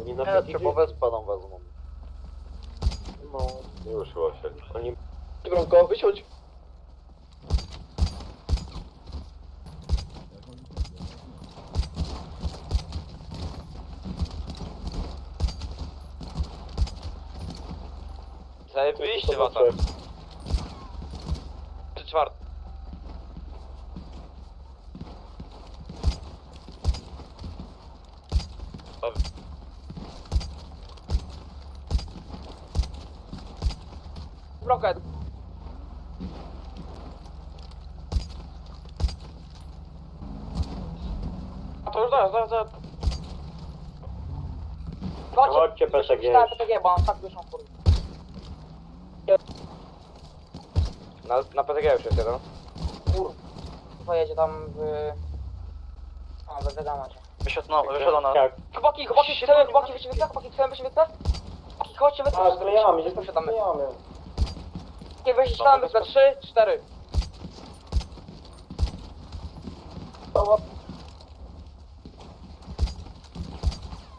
Oni na pewno po wespa nam wezmą. No, już chyba się. Oni... Gronko, wysiądź. Zajebiście wata. Czy czwarty? Rocket. A to już zaraz, zaraz, zaraz. Chodźcie, Peszek, Tak, jest. PTG, bo mam tak wyszą kurwa. Na, na PTG już jest jeden. Kurwa jedzie tam w... A, we wiadomocie. Wyświetlona, wyświetlona. Jak? Chłopaki, chłopaki, chcemy, chłopaki, wyjście wyspę, chłopaki, chcemy wyjść wyspę? Chłopaki, chodźcie wyspę. A, zklejamy, gdzie to sklejamy? Nie, wyjść, siadamy wyspę, trzy, cztery.